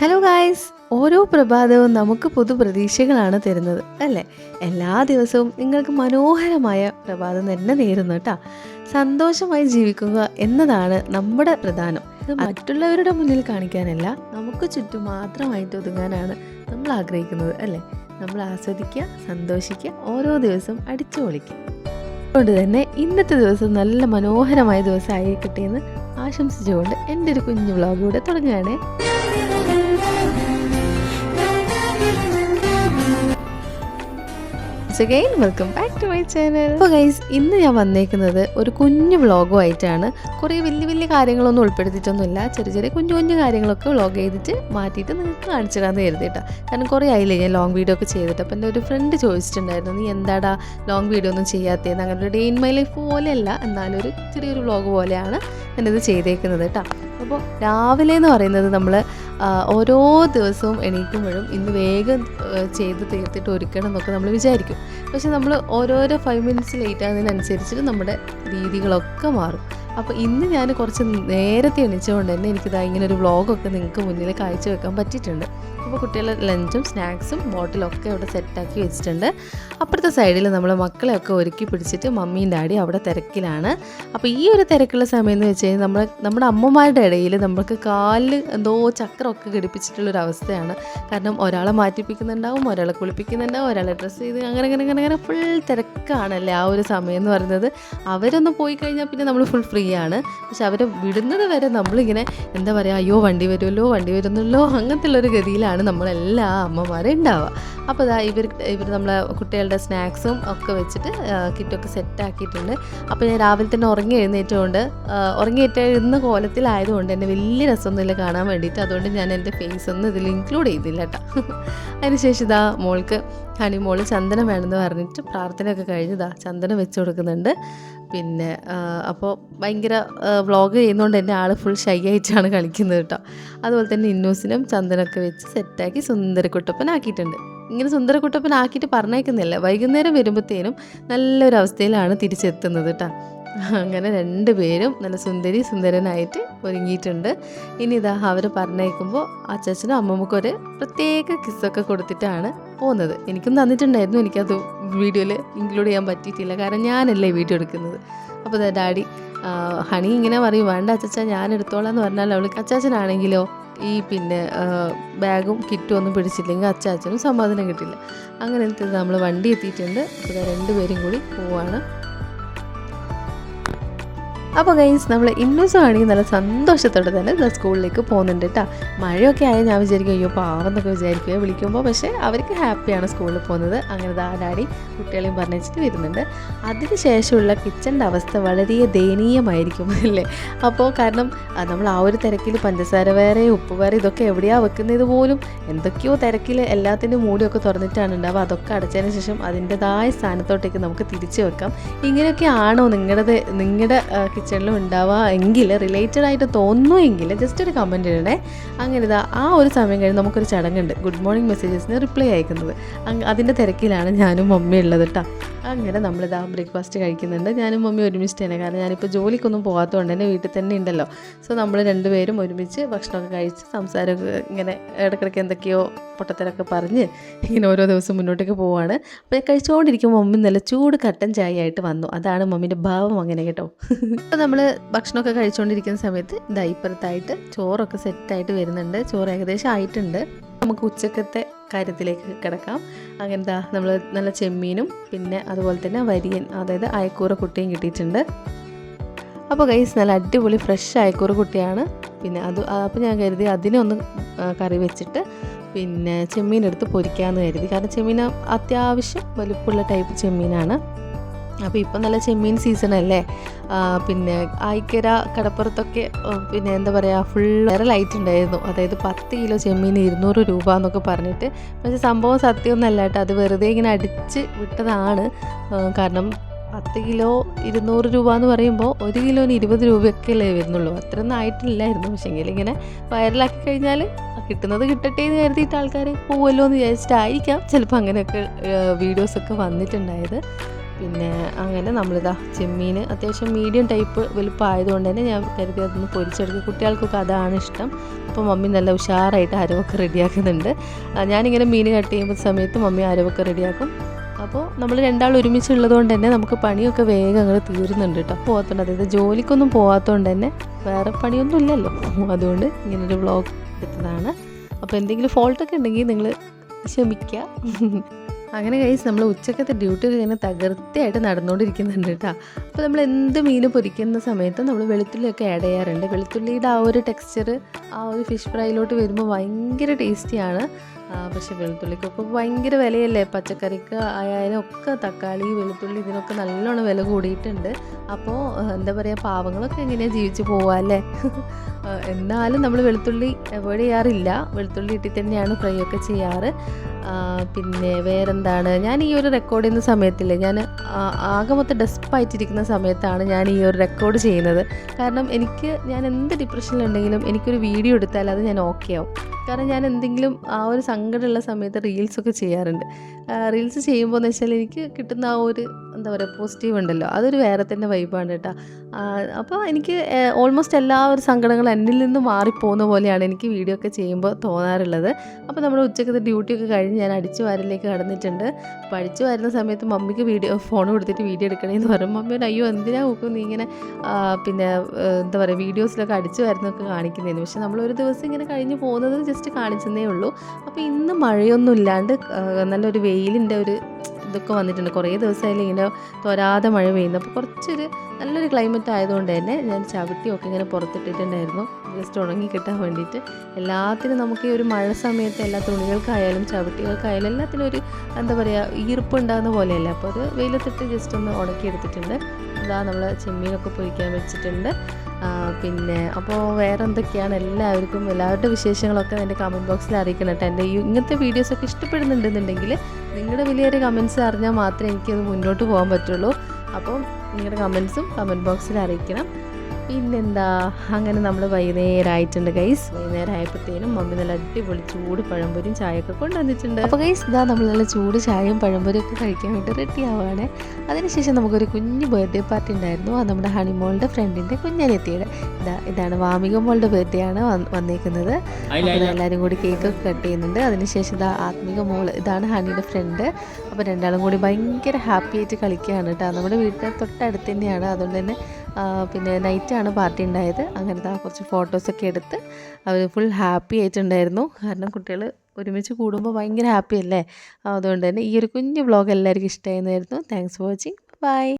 Hello guys ഓരോ പ്രഭാതവും നമുക്ക് പുതു പ്രതീക്ഷകളാണ് തരുന്നത് അല്ലേ? എല്ലാ ദിവസവും നിങ്ങൾക്ക് മനോഹരമായ പ്രഭാതം തന്നെ നേരുന്നു കേട്ടോ സന്തോഷമായി ജീവിക്കുക എന്നതാണ് നമ്മുടെ പ്രധാനം. മറ്റുള്ളവരുടെ മുന്നിൽ കാണിക്കാനല്ല നമുക്ക് ചുറ്റും മാത്രമായിട്ട് ഒതുങ്ങാനാണ് നമ്മൾ ആഗ്രഹിക്കുന്നത് അല്ലേ? നമ്മൾ ആസ്വദിക്കുക സന്തോഷിക്കുക ഓരോ ദിവസവും അടിച്ചു പൊളിക്കുക. അതുകൊണ്ട് തന്നെ ഇന്നത്തെ ദിവസം നല്ല മനോഹരമായ ദിവസം ആയിരിക്കട്ടെ എന്ന് ആശംസിച്ചുകൊണ്ട് എന്റെ ഒരു കുഞ്ഞു വ്ളോഗിലൂടെ തുടങ്ങുകയാണേ. Welcome back to my channel അപ്പോൾ ഗൈസ് ഇന്ന് ഞാൻ വന്നേക്കുന്നത് ഒരു കുഞ്ഞു വ്ളോഗും ആയിട്ടാണ് കുറേ വലിയ വലിയ കാര്യങ്ങളൊന്നും ഉൾപ്പെടുത്തിയിട്ടൊന്നുമില്ല. ചെറിയ ചെറിയ കുഞ്ഞു കുഞ്ഞു കാര്യങ്ങളൊക്കെ വ്ളോഗ് ചെയ്തിട്ട് മാറ്റിയിട്ട് നിങ്ങൾക്ക് കാണിച്ചു തരാമെന്ന് കരുതിയിട്ടാ കാരണം കുറേ ആയില്ലേ ഞാൻ ലോങ് വീഡിയോ ഒക്കെ ചെയ്തിട്ട്. അപ്പോൾ എന്റെ ഒരു ഫ്രണ്ട് ചോദിച്ചിട്ടുണ്ടായിരുന്നു നീ എന്താടാ ലോങ് വീഡിയോ ഒന്നും ചെയ്യാത്തതെന്ന്? അങ്ങനെ ഒരു ഡേ ഇൻ മൈ ലൈഫ് പോലെയല്ല എന്നാലും ഒരു ചെറിയൊരു വ്ളോഗ് പോലെയാണ് ഞാനിത് ചെയ്തേക്കുന്നത് കേട്ടോ അപ്പോൾ രാവിലെ എന്ന് പറയുന്നത് നമ്മൾ ഓരോ ദിവസവും എണീക്കുമ്പോഴും ഇന്ന് വേഗം ചെയ്ത് തീർത്തിട്ട് ഒരുക്കണം എന്നൊക്കെ നമ്മൾ വിചാരിക്കും. പക്ഷെ നമ്മൾ ഓരോരോ ഫൈവ് മിനിറ്റ്സ് ലേറ്റ് ആകുന്നതിനനുസരിച്ചിട്ട് നമ്മുടെ രീതികളൊക്കെ മാറും. അപ്പോൾ ഇന്ന് ഞാൻ കുറച്ച് നേരത്തെ എണീച്ചുകൊണ്ട് തന്നെ എനിക്കിതാ ഇങ്ങനെ ഒരു വ്ളോഗൊക്കെ നിങ്ങൾക്ക് മുന്നിൽ കാഴ്ചവെക്കാൻ പറ്റിയിട്ടുണ്ട്. അപ്പോൾ കുട്ടികളുടെ ലഞ്ചും സ്നാക്സും ബോട്ടിലൊക്കെ ഇവിടെ സെറ്റാക്കി വെച്ചിട്ടുണ്ട്. അപ്പുറത്തെ സൈഡിൽ നമ്മൾ മക്കളെയൊക്കെ ഒരുക്കി പിടിച്ചിട്ട് മമ്മിയും ഡാഡിയും അവിടെ തിരക്കിലാണ്. അപ്പോൾ ഈ ഒരു തിരക്കുള്ള സമയം എന്ന് വെച്ച് കഴിഞ്ഞാൽ നമ്മൾ നമ്മുടെ അമ്മമാരുടെ ഇടയിൽ നമ്മൾക്ക് കാലിൽ എന്തോ ചക്രമൊക്കെ ഘടിപ്പിച്ചിട്ടുള്ളൊരു അവസ്ഥയാണ്. കാരണം ഒരാളെ മാറ്റിപ്പിക്കുന്നുണ്ടാവും ഒരാളെ കുളിപ്പിക്കുന്നുണ്ടാവും ഒരാളെ ഡ്രസ്സ് ചെയ്ത് അങ്ങനെ അങ്ങനെ അങ്ങനെ അങ്ങനെ ഫുൾ തിരക്കാണല്ലേ ആ ഒരു സമയം എന്ന് പറയുന്നത്. അവരൊന്ന് പോയി കഴിഞ്ഞാൽ പിന്നെ നമ്മൾ ഫുൾ ഫ്രീ ആണ് പക്ഷെ അവരെ വിടുന്നത് വരെ നമ്മളിങ്ങനെ എന്താ പറയുക അയ്യോ വണ്ടി വരുമല്ലോ വണ്ടി വരുന്നല്ലോ അങ്ങനത്തെ ഉള്ളൊരു ഗതിയിലാണ് നമ്മളെല്ലാ അമ്മമാരും ഉണ്ടാവുക അപ്പോൾ ഇതാ ഇവർ ഇവർ നമ്മളെ കുട്ടികളുടെ സ്നാക്സും ഒക്കെ വെച്ചിട്ട് കിറ്റൊക്കെ സെറ്റാക്കിയിട്ടുണ്ട്. അപ്പോൾ ഞാൻ രാവിലെ തന്നെ ഉറങ്ങി എഴുന്നേറ്റുകൊണ്ട് ഉറങ്ങി എഴുന്ന കോലത്തിലായതുകൊണ്ട് എന്നെ വലിയ രസമൊന്നുമില്ല കാണാൻ വേണ്ടിയിട്ട്. അതുകൊണ്ട് ഞാൻ എന്റെ ഫേസ് ഒന്നും ഇതിൽ ഇൻക്ലൂഡ് ചെയ്തില്ല കേട്ടോ അതിനുശേഷം ഇതാ മോൾക്ക് ഹണി മോൾ ചന്ദനം വേണമെന്ന് പറഞ്ഞിട്ട് പ്രാർത്ഥനയൊക്കെ കഴിഞ്ഞതാ ചന്ദനം വെച്ച് കൊടുക്കുന്നുണ്ട്. പിന്നെ അപ്പോൾ ഭയങ്കര വ്ളോഗ് ചെയ്യുന്നതുകൊണ്ട് എന്റെ ആൾ ഫുൾ ഷൈ ആയിട്ടാണ് കളിക്കുന്നത് കേട്ടോ. അതുപോലെ തന്നെ ഇന്നൂസിനും ചന്ദനമൊക്കെ വെച്ച് സെറ്റാക്കി സുന്ദരക്കുട്ടപ്പനാക്കിയിട്ടുണ്ട്. ഇങ്ങനെ സുന്ദരക്കുട്ടപ്പനാക്കിയിട്ട് പറഞ്ഞേക്കുന്നില്ല വൈകുന്നേരം വരുമ്പോഴത്തേനും നല്ലൊരു അവസ്ഥയിലാണ് തിരിച്ചെത്തുന്നത് കേട്ടോ. അങ്ങനെ രണ്ട് പേരും നല്ല സുന്ദരി സുന്ദരനായിട്ട് ഒരുങ്ങിയിട്ടുണ്ട്. ഇനി ഇതാ അവർ പറഞ്ഞേക്കുമ്പോൾ അച്ചാച്ചനും അമ്മമ്മക്കൊരു പ്രത്യേക കിസ്സൊക്കെ കൊടുത്തിട്ടാണ് പോകുന്നത് എനിക്കും തന്നിട്ടുണ്ടായിരുന്നു. എനിക്കത് വീഡിയോയിൽ ഇൻക്ലൂഡ് ചെയ്യാൻ പറ്റിയിട്ടില്ല. കാരണം ഞാനല്ലേ വീഡിയോ എടുക്കുന്നത്. അപ്പോൾ ഡാഡി ഹണി ഇങ്ങനെ പറയും വേണ്ട അച്ചാച്ച ഞാൻ എടുത്തോളാം എന്ന് പറഞ്ഞാൽ അവൾ അച്ചാച്ചനാണെങ്കിലോ ഈ പിന്നെ ബാഗും കിറ്റും ഒന്നും പിടിച്ചില്ലെങ്കിൽ അച്ചാച്ചനും സമാധാനം കിട്ടില്ല. അങ്ങനെ നമ്മൾ വണ്ടി എത്തിയിട്ടുണ്ട്. അപ്പോൾ രണ്ടുപേരും കൂടി പോവാണ്. അപ്പോൾ ഗൈൻസ് നമ്മൾ ഇന്നൂസം ആണെങ്കിൽ നല്ല സന്തോഷത്തോടെ തന്നെ സ്കൂളിലേക്ക് പോകുന്നുണ്ട് കേട്ടോ മഴയൊക്കെ ആയാൽ ഞാൻ വിചാരിക്കും അയ്യോ പാവെന്നൊക്കെ വിചാരിക്കുക വിളിക്കുമ്പോൾ പക്ഷേ അവർക്ക് ഹാപ്പിയാണ് സ്കൂളിൽ പോകുന്നത്. അങ്ങനെ ദാ ഡാഡി കുട്ടികളെയും പറഞ്ഞിട്ട് വരുന്നുണ്ട്. അതിന് ശേഷമുള്ള കിച്ചന്റെ അവസ്ഥ വളരെ ദയനീയമായിരിക്കും അല്ലേ? അപ്പോൾ കാരണം നമ്മൾ ആ ഒരു തിരക്കിൽ പഞ്ചസാര വേറെ ഉപ്പ് വേറെ ഇതൊക്കെ എവിടെയാണ് വെക്കുന്നത് പോലും? എന്തൊക്കെയോ തിരക്കിൽ എല്ലാത്തിന്റെ മൂടിയൊക്കെ തുറന്നിട്ടാണ് ഉണ്ടാവുക. അതൊക്കെ അടച്ചതിന് ശേഷം അതിന്റെതായ സ്ഥാനത്തോട്ടേക്ക് നമുക്ക് തിരിച്ചു വെക്കാം. ഇങ്ങനെയൊക്കെ ആണോ നിങ്ങളുടെ നിങ്ങളുടെ കിച്ചണിലും ഉണ്ടാവുക. എങ്കിൽ റിലേറ്റഡ് ആയിട്ട് തോന്നുമെങ്കിൽ ജസ്റ്റ് ഒരു കമന്റ് ഇടണേ. അങ്ങനെ ഇതാ ആ ഒരു സമയം കഴിഞ്ഞ് നമുക്കൊരു ചടങ്ങുണ്ട്. ഗുഡ് മോർണിംഗ് മെസ്സേജസിന് റിപ്ലൈ അയക്കുന്നത്. അതിന്റെ തിരക്കിലാണ് ഞാനും മമ്മി ഉള്ളത് കേട്ടോ അങ്ങനെ നമ്മളിതാ ബ്രേക്ക്ഫാസ്റ്റ് കഴിക്കുന്നുണ്ട്. ഞാനും മമ്മി ഒരുമിച്ച് തന്നെ കാരണം ഞാനിപ്പോൾ ജോലിക്കൊന്നും പോകാത്തതുകൊണ്ട് തന്നെ വീട്ടിൽ തന്നെ ഉണ്ടല്ലോ. സോ നമ്മൾ രണ്ടുപേരും ഒരുമിച്ച് ഭക്ഷണമൊക്കെ കഴിച്ച് സംസാരമൊക്കെ ഇങ്ങനെ ഇടയ്ക്കിടയ്ക്ക് എന്തൊക്കെയോ പൊട്ടത്തരൊക്കെ പറഞ്ഞ് ഇങ്ങനെ ഓരോ ദിവസം മുന്നോട്ടേക്ക് പോവാണ്. അപ്പോൾ കഴിച്ചുകൊണ്ടിരിക്കുമ്പോൾ മമ്മി നല്ല ചൂട് കട്ടൻ ചായ ആയിട്ട് വന്നു. അതാണ് മമ്മീന്റെ ഭാവം അങ്ങനെ കേട്ടോ. അപ്പോൾ നമ്മൾ ഭക്ഷണമൊക്കെ കഴിച്ചുകൊണ്ടിരിക്കുന്ന സമയത്ത് ഇതാ ചോറൊക്കെ സെറ്റായിട്ട് വരുന്നുണ്ട്. ചോറ് ഏകദേശം ആയിട്ടുണ്ട്. നമുക്ക് ഉച്ചക്കത്തെ കാര്യത്തിലേക്ക് കിടക്കാം. അങ്ങനത്തെ നമ്മൾ നല്ല ചെമ്മീനും പിന്നെ അതുപോലെ തന്നെ വരിയൻ അതായത് അയക്കൂറ കുട്ടിയും കിട്ടിയിട്ടുണ്ട്. അപ്പോൾ കൈസ് നല്ല അടിപൊളി ഫ്രഷ് അയക്കൂറ കുട്ടിയാണ്. പിന്നെ അത് അപ്പോൾ ഞാൻ കരുതി അതിനെ ഒന്ന് കറി വെച്ചിട്ട് പിന്നെ ചെമ്മീൻ എടുത്ത് പൊരിക്കാമെന്ന് കരുതി. കാരണം ചെമ്മീൻ അത്യാവശ്യം വലുപ്പമുള്ള ടൈപ്പ് ചെമ്മീനാണ്. അപ്പോൾ ഇപ്പം നല്ല ചെമ്മീൻ സീസൺ അല്ലേ? പിന്നെ ആയിക്കര കടപ്പുറത്തൊക്കെ പിന്നെ എന്താ പറയുക ഫുൾ വേറെ ലൈറ്റ് ഉണ്ടായിരുന്നു. അതായത് പത്ത് കിലോ ചെമ്മീൻ ഇരുന്നൂറ് രൂപ എന്നൊക്കെ പറഞ്ഞിട്ട്. പക്ഷേ സംഭവം സത്യമൊന്നല്ല കേട്ടോ. അത് വെറുതെ ഇങ്ങനെ അടിച്ച് വിട്ടതാണ്. കാരണം പത്ത് കിലോ ഇരുന്നൂറ് രൂപ എന്ന് പറയുമ്പോൾ ഒരു കിലോന് ഇരുപത് രൂപയൊക്കെ അല്ലേ വരുന്നുള്ളൂ. അത്രയൊന്നും ആയിട്ടില്ലായിരുന്നു. പക്ഷേ എങ്കിൽ ഇങ്ങനെ വൈറലാക്കി കഴിഞ്ഞാൽ കിട്ടുന്നത് കിട്ടട്ടെ എന്ന് കരുതിയിട്ട് ആൾക്കാർ പോവുമല്ലോ എന്ന് വിചാരിച്ചിട്ടായിരിക്കാം ചിലപ്പോൾ അങ്ങനെയൊക്കെ വീഡിയോസൊക്കെ വന്നിട്ടുണ്ടായത്. പിന്നെ അങ്ങനെ നമ്മളിതാ ചെമ്മീൻ അത്യാവശ്യം മീഡിയം ടൈപ്പ് വലുപ്പമായതുകൊണ്ട് തന്നെ ഞാൻ കരുതി അതൊന്ന് പൊരിച്ചെടുക്കും. കുട്ടികൾക്കൊക്കെ അതാണ് ഇഷ്ടം. അപ്പോൾ മമ്മി നല്ല ഉഷാറായിട്ട് അരവൊക്കെ റെഡിയാക്കുന്നുണ്ട്. ഞാനിങ്ങനെ മീൻ കട്ട് ചെയ്യുമ്പോൾ സമയത്ത് മമ്മി അരവൊക്കെ റെഡിയാക്കും. അപ്പോൾ നമ്മൾ രണ്ടാൾ ഒരുമിച്ചുള്ളത് കൊണ്ട് തന്നെ നമുക്ക് പണിയൊക്കെ വേഗം അങ്ങനെ തീരുന്നുണ്ട് കേട്ടോ. പോകാത്തതുകൊണ്ട് അതായത് ജോലിക്കൊന്നും പോകാത്തതുകൊണ്ട് തന്നെ വേറെ പണിയൊന്നും ഇല്ലല്ലോ. അതുകൊണ്ട് ഇങ്ങനൊരു വ്ളോഗ് എടുത്തതാണ്. അപ്പോൾ എന്തെങ്കിലും ഫോൾട്ടൊക്കെ ഉണ്ടെങ്കിൽ നിങ്ങൾ ക്ഷമിക്കുക. അങ്ങനെ കഴിച്ച് നമ്മൾ ഉച്ചക്കത്തെ ഡ്യൂട്ടി ഇങ്ങനെ തകർത്തിയായിട്ട് നടന്നുകൊണ്ടിരിക്കുന്നുണ്ട് കേട്ടോ അപ്പോൾ നമ്മൾ എന്ത് മീൻ പൊരിക്കുന്ന സമയത്ത് നമ്മൾ വെളുത്തുള്ളിയൊക്കെ ആഡ് ചെയ്യാറുണ്ട്. വെളുത്തുള്ളിയുടെ ആ ഒരു ടെക്സ്ചർ ആ ഒരു ഫിഷ് ഫ്രൈയിലോട്ട് വരുമ്പോൾ ഭയങ്കര ടേസ്റ്റിയാണ് പക്ഷെ വെളുത്തുള്ളിക്കൊക്കെ ഭയങ്കര വിലയല്ലേ? പച്ചക്കറിക്ക് ആയാലും ഒക്കെ തക്കാളി വെളുത്തുള്ളി ഇതിനൊക്കെ നല്ലോണം വില കൂടിയിട്ടുണ്ട്. അപ്പോൾ എന്താ പറയുക പാവങ്ങളൊക്കെ എങ്ങനെയാണ് ജീവിച്ചു പോവുക അല്ലേ? എന്നാലും നമ്മൾ വെളുത്തുള്ളി അവോയ്ഡ് ചെയ്യാറില്ല. വെളുത്തുള്ളി ഇട്ടി തന്നെയാണ് ഫ്രൈ ഒക്കെ ചെയ്യാറ്. പിന്നെ വേറെന്താണ്? ഞാൻ ഈ ഒരു റെക്കോർഡ് ചെയ്യുന്ന സമയത്തില്ലേ ഞാൻ ആകെ മൊത്തം ഡെസ്പായിട്ടിരിക്കുന്ന സമയത്താണ് ഞാൻ ഈ ഒരു റെക്കോർഡ് ചെയ്യുന്നത്. കാരണം എനിക്ക് ഞാൻ എന്ത് ഡിപ്രഷനിലുണ്ടെങ്കിലും എനിക്കൊരു വീഡിയോ എടുത്താൽ അത് ഞാൻ ഓക്കെ ആവും. കാരണം ഞാൻ എന്തെങ്കിലും ആ ഒരു സങ്കടമുള്ള സമയത്ത് റീൽസൊക്കെ ചെയ്യാറുണ്ട്. റീൽസ് ചെയ്യുമ്പോൾ എന്ന് വെച്ചാൽ എനിക്ക് കിട്ടുന്ന ആ ഒരു എന്താ പറയുക പോസിറ്റീവ് ഉണ്ടല്ലോ. അതൊരു വേറെ തന്നെ വൈബാണ് കേട്ടോ. അപ്പോൾ എനിക്ക് ഓൾമോസ്റ്റ് എല്ലാ ഒരു സങ്കടങ്ങളും എന്നിൽ നിന്ന് മാറിപ്പോകുന്ന പോലെയാണ് എനിക്ക് വീഡിയോ ഒക്കെ ചെയ്യുമ്പോൾ തോന്നാറുള്ളത്. അപ്പോൾ നമ്മുടെ ഉച്ചക്കത്തെ ഡ്യൂട്ടിയൊക്കെ കഴിഞ്ഞ് ഞാൻ അടിച്ചു വാരലിലേക്ക് കടന്നിട്ടുണ്ട്. അപ്പോൾ അടിച്ചു വരുന്ന സമയത്ത് മമ്മിക്ക് വീഡിയോ ഫോൺ കൊടുത്തിട്ട് വീഡിയോ എടുക്കണേന്ന് പറയും മമ്മിയോട് അയ്യോ എന്തിനാ നോക്കും നീ ഇങ്ങനെ പിന്നെ എന്താ പറയുക വീഡിയോസിലൊക്കെ അടിച്ചു വരുന്നൊക്കെ കാണിക്കുന്നതിന് പക്ഷേ നമ്മൾ ഒരു ദിവസം ഇങ്ങനെ കഴിഞ്ഞ് പോകുന്നത് ജസ്റ്റ് കാണിച്ചെന്നേ ഉള്ളൂ. അപ്പോൾ ഇന്ന് മഴയൊന്നും ഇല്ലാണ്ട് നല്ലൊരു വെയിലിന്റെ ഒരു ഇതൊക്കെ വന്നിട്ടുണ്ട്. കുറേ ദിവസമായാലും ഇങ്ങനെ തോരാതെ മഴ പെയ്യുന്നു. അപ്പോൾ കുറച്ചൊരു നല്ലൊരു ക്ലൈമറ്റ് ആയതുകൊണ്ട് തന്നെ ഞാൻ ചവിട്ടിയൊക്കെ ഇങ്ങനെ പുറത്തിട്ടിട്ടുണ്ടായിരുന്നു. ജസ്റ്റ് ഉണങ്ങി കിട്ടാൻ വേണ്ടിയിട്ട്. എല്ലാത്തിനും നമുക്ക് ഈ ഒരു മഴ സമയത്ത് എല്ലാ തുണികൾക്കായാലും ചവിട്ടികൾക്കായാലും എല്ലാത്തിനും ഒരു എന്താ പറയുക ഈർപ്പ് ഉണ്ടാകുന്ന പോലെയല്ലേ. അപ്പോൾ അത് വെയിലത്തിട്ട് ജസ്റ്റ് ഒന്ന് ഉണക്കിയെടുത്തിട്ടുണ്ട്. അതാ നമ്മൾ ചെമ്മീനൊക്കെ പൊരിക്കാൻ വെച്ചിട്ടുണ്ട്. പിന്നെ അപ്പോൾ വേറെ എന്തൊക്കെയാണ് എല്ലാവർക്കും എല്ലാവരുടെ വിശേഷങ്ങളൊക്കെ എന്റെ കമന്റ് ബോക്സിൽ അറിയിക്കണം കേട്ടോ എന്റെ ഇങ്ങനത്തെ വീഡിയോസൊക്കെ ഇഷ്ടപ്പെടുന്നുണ്ടെന്നുണ്ടെങ്കിൽ നിങ്ങളുടെ വലിയൊരു കമൻസ് അറിഞ്ഞാൽ മാത്രമേ എനിക്കത് മുന്നോട്ട് പോകാൻ പറ്റുള്ളൂ. അപ്പോൾ നിങ്ങളുടെ കമൻസും കമന്റ് ബോക്സിൽ അറിയിക്കണം. പിന്നെന്താ? അങ്ങനെ നമ്മൾ വൈകുന്നേരമായിട്ടുണ്ട് ഗൈസ് വൈകുന്നേരം ആയപ്പോഴത്തേനും മമ്മി നല്ല അടിപൊളി ചൂട് പഴംപൊരിയും ചായയൊക്കെ കൊണ്ടുവന്നിട്ടുണ്ട്. അപ്പോൾ ഗൈസ് ഇതാ നമ്മൾ നല്ല ചൂട് ചായയും പഴംപൊരിയും ഒക്കെ കഴിക്കാൻ വേണ്ടി റെഡി ആവുകയാണ്. അതിനുശേഷം നമുക്കൊരു കുഞ്ഞു ബർത്ത്ഡേ പാർട്ടി ഉണ്ടായിരുന്നു. അത് നമ്മുടെ ഹണിമോളുടെ ഫ്രണ്ടിന്റെ കുഞ്ഞനിയത്തിയുടെ. ഇതാ ഇതാണ് വാമിക മോളുടെ ബർത്ത്ഡേ ആണ് വന്നിരിക്കുന്നത് വന്നേക്കുന്നത്. അപ്പോൾ എല്ലാവരും കൂടി കേക്കൊക്കെ കട്ട് ചെയ്യുന്നുണ്ട്. അതിനുശേഷം ഇതാ ആത്മിക മോൾ ഇതാണ് ഹണിയുടെ ഫ്രണ്ട് അപ്പോൾ രണ്ടാളും കൂടി ഭയങ്കര ഹാപ്പി ആയിട്ട് കളിക്കുകയാണ് കേട്ടോ. നമ്മുടെ വീട്ടിൽ തൊട്ടടുത്ത് തന്നെയാണ്. അതുകൊണ്ട് തന്നെ പിന്നെ നൈറ്റാണ് പാർട്ടി ഉണ്ടായത്. അങ്ങനത്തെ കുറച്ച് ഫോട്ടോസൊക്കെ എടുത്ത് അവർ ഫുൾ ഹാപ്പി ആയിട്ടുണ്ടായിരുന്നു. കാരണം കുട്ടികൾ ഒരുമിച്ച് കൂടുമ്പോൾ ഭയങ്കര ഹാപ്പി അല്ലേ? അതുകൊണ്ട് തന്നെ ഈ ഒരു കുഞ്ഞു വ്ളോഗ് എല്ലാവർക്കും ഇഷ്ടമായിരുന്നു താങ്ക്സ് ഫോർ വാച്ചിങ് ബൈ